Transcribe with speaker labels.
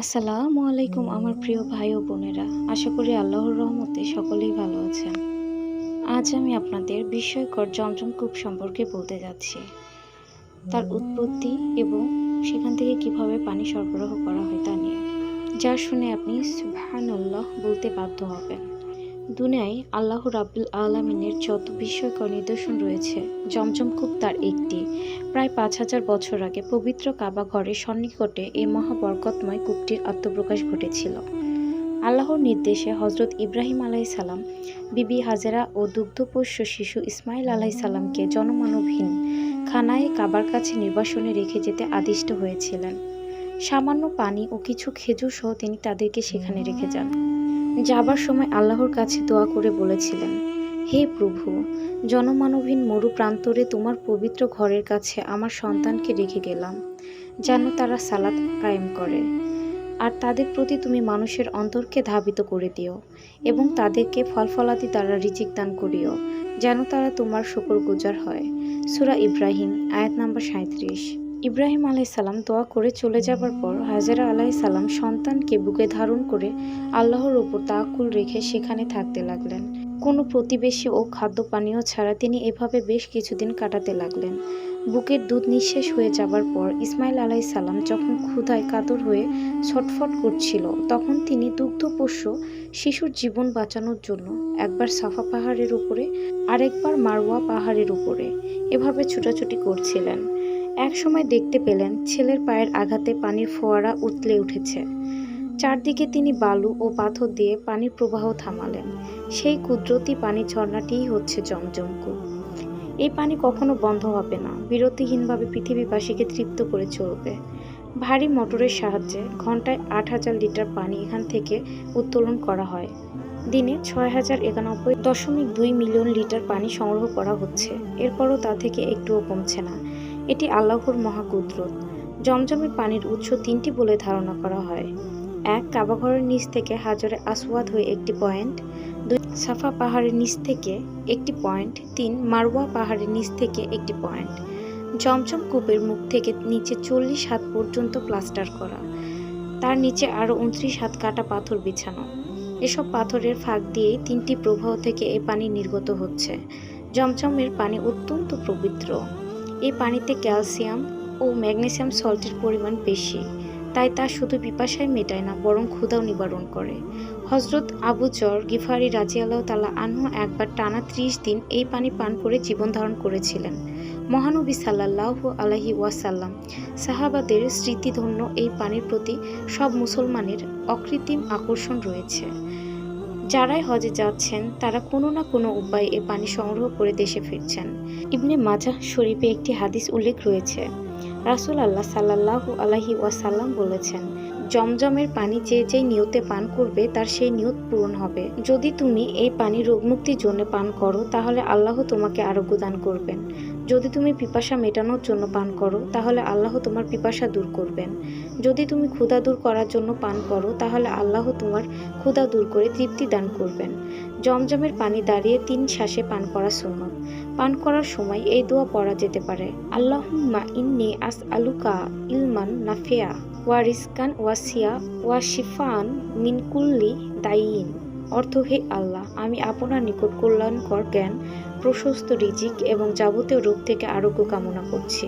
Speaker 1: আসসালামু আলাইকুম আমার প্রিয় ভাই ও বোনেরা। আশা করি আল্লাহর রহমতে সকলেই ভালো আছেন। আজ আমি আপনাদের বিস্ময়কর জমজম কূপ সম্পর্কে বলতে যাচ্ছি। তার উৎপত্তি এবং সেখান থেকে কীভাবে পানি সরবরাহ করা হয় তা নিয়ে, যা শুনে আপনি সুবহানাল্লাহ বলতে বাধ্য হবেন। দুনিয়ায় আল্লাহ রাব্বুল আলমিনের যত বিস্ময়কর নিদর্শন রয়েছে, জমজম কূপ তার একটি। প্রায় পাঁচ হাজার বছর আগে পবিত্র কাবা ঘরের সন্নিকটে এই মহাবরকতময় কূপটির আত্মপ্রকাশ ঘটেছিল। আল্লাহর নির্দেশে হজরত ইব্রাহিম আলাই সালাম, বিবি হাজেরা ও দুগ্ধপোষ্য শিশু ইসমাইল আলাই সালামকে জনমানবহীন খানায় কাবার কাছে নির্বাসনে রেখে যেতে আদিষ্ট হয়েছিলেন। সামান্য পানি ও কিছু খেজুর সহ তিনি তাদেরকে সেখানে রেখে যান। যাবার সময় আল্লাহর কাছে দোয়া করে বলেছিলেন, হে প্রভু, জনমানবহীন মরু প্রান্তরে তোমার পবিত্র ঘরের কাছে আমার সন্তানকে রেখে গেলাম, যেন তারা সালাত কায়েম করে। আর তাদের প্রতি তুমি মানুষের অন্তরকে ধাবিত করে দিও এবং তাদেরকে ফলফলাদি দ্বারা রিজিক দান করিও, যেন তারা তোমার শকর গুজার হয়। সুরা ইব্রাহিম, আয়াত নাম্বার সাঁত্রিশ ইব্রাহিম আলাইসাল্লাম দোয়া করে চলে যাবার পর হাজেরা আলাইসাল্লাম সন্তানকে বুকে ধারণ করে আল্লাহর ওপর তাকুল রেখে সেখানে থাকতে লাগলেন। কোনো প্রতিবেশী ও খাদ্য পানীয় ছাড়া তিনি এভাবে বেশ কিছুদিন কাটাতে লাগলেন। বুকের দুধ নিঃশেষ হয়ে যাবার পর ইসমাইল আলাই সালাম যখন ক্ষুধায় কাতর হয়ে ছটফট করছিল, তখন তিনি দুগ্ধপোষ্য শিশুর জীবন বাঁচানোর জন্য একবার সাফা পাহাড়ের উপরে, আরেকবার মারওয়া পাহাড়ের উপরে এভাবে ছুটাছুটি করছিলেন। এক সময় দেখতে পেলেন ছেলের পায়ের আঘাতে পানির ফোয়ারা উতলে উঠেছে। চারদিকে তিনি বালু ও পাথর দিয়ে পানির প্রবাহ থামালেন। সেই কুদরতি পানি ঝর্ণাটিই হচ্ছে জমজম কূপ এই পানি কখনো বন্ধ হবে না, বিরতিহীনভাবে পৃথিবীবাসীকে তৃপ্ত করে চলবে। ভারী মোটরের সাহায্যে ঘন্টায় আট হাজার লিটার পানি এখান থেকে উত্তোলন করা হয়। দিনে ছয় হাজার একানব্বই দশমিক দুই মিলিয়ন লিটার পানি সংগ্রহ করা হচ্ছে। এরপরও তা থেকে একটুও কমছে না। এটি আল্লাহর মহাকুদরত। জমজমের পানির উৎস তিনটি বলে ধারণা করা হয়। এক কাবাঘরের নিচ থেকে হাজরে আসওয়াদ হয়ে একটি পয়েন্ট। দুই, সাফা পাহাড়ের নিচ থেকে একটি পয়েন্ট। তিন, মারওয়া পাহাড়ের নিচ থেকে একটি পয়েন্ট। জমজম কূপের মুখ থেকে নিচে চল্লিশ হাত পর্যন্ত প্লাস্টার করা। তার নিচে আরও উনত্রিশ হাত কাটা পাথর বিছানো। এসব পাথরের ফাঁক দিয়েই তিনটি প্রবাহ থেকে এই পানি নির্গত হচ্ছে। জমজমের পানি অত্যন্ত পবিত্র। এই পানিতে ক্যালসিয়াম ও ম্যাগনেসিয়াম সল্টের পরিমাণ বেশি, তাই তা শুধু পিপাসায় মেটায় না, বরং ক্ষুধাও নিবারণ করে। হজরত আবু জর গিফারি রাজিয়াল্লাহ তালা আনহু একবার টানা ত্রিশ দিন এই পানি পান করে জীবন ধারণ করেছিলেন। মহানবী সাল্লাহ আলহি ওয়াসাল্লাম সাহাবাদের স্মৃতিধন্য এই পানির প্রতি সব মুসলমানের অকৃত্রিম আকর্ষণ রয়েছে। যারাই হজে যাচ্ছেন, তারা কোনো না কোনো উপায়ে এ পানি সংগ্রহ করে দেশে ফিরছেন। ইবনে মাজাহ শরীফে একটি হাদিস উল্লেখ রয়েছে। রাসুল আল্লাহ সাল্লাহ আলহি ওয়াসাল্লাম বলেছেন জমজমের পানি যে যে নিয়তে পান করবে, তার সেই নিয়ত পূরণ হবে। যদি তুমি এই পানি রোগমুক্তির জন্য পান করো, তাহলে আল্লাহ তোমাকে আরোগ্য দান করবেন। যদি তুমি পিপাসা মেটানোর জন্য পান করো, তাহলে আল্লাহ তোমার পিপাসা দূর করবেন। যদি তুমি ক্ষুধা দূর করার জন্য পান করো, তাহলে আল্লাহ তোমার ক্ষুধা দূর করে তৃপ্তি দান করবেন। জমজমের পানি দাঁড়িয়ে তিন শ্বাসে পান করা সুন্নত। পান করার সময় এই দোয়া পড়া যেতে পারে, আল্লাহুম্মা ইন্নি আস আলুকা ইলমান নাফিয়া ওয়া রিসকান ওয়াসিয়া ওয়া শিফান মিনকুল্লি দাইন অর্থ, হে আল্লাহ, আমি আপনার নিকট কল্যাণকর জ্ঞান, প্রশস্ত রিজিক এবং যাবতীয় রোগ থেকে আরোগ্য কামনা করছি।